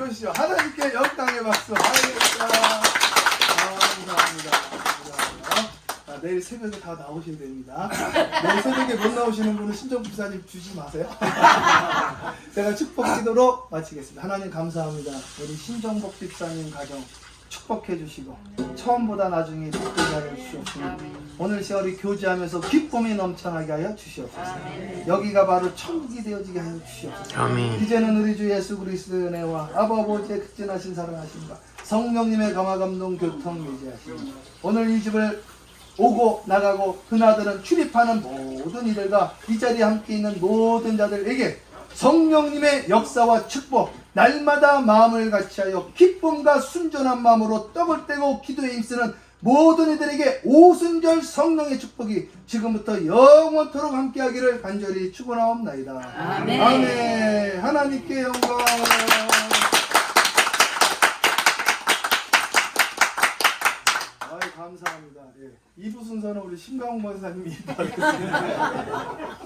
예. 좋으시죠? 하나님께 영광의 박수 할렐루야 감사합니다 감사합니다. 자, 내일 새벽에 다 나오셔야 됩니다 내일 새벽에 못 나오시는 분은 신정 부사님 주지 마세요 제가 축복 기도로 마치겠습니다 하나님 감사합니다 우리 신정복 집사님 가정 축복해 주시고 처음보다 나중에 복되게 하여 주시옵소서. 오늘 세월이 교제하면서 기쁨이 넘쳐나게 하여 주시옵소서. 여기가 바로 천국이 되어지게 하여 주시옵소서. 아멘. 이제는 우리 주 예수 그리스도의 은혜와 아버 아버지의 극진하신 사랑하심과 성령님의 감화 감동 교통 유지하심과 오늘 이 집을 오고 나가고 그나들은 출입하는 모든 이들과 이 자리에 함께 있는 모든 자들에게 성령님의 역사와 축복 날마다 마음을 같이하여 기쁨과 순전한 마음으로 떡을 떼고 기도에 힘쓰는 모든 이들에게 오순절 성령의 축복이 지금부터 영원토록 함께하기를 간절히 축원하옵나이다. 아멘. 아멘. 하나님께 영광. 아이 감사합니다. 예. 이부 순서는 우리 심가홍 권사님이.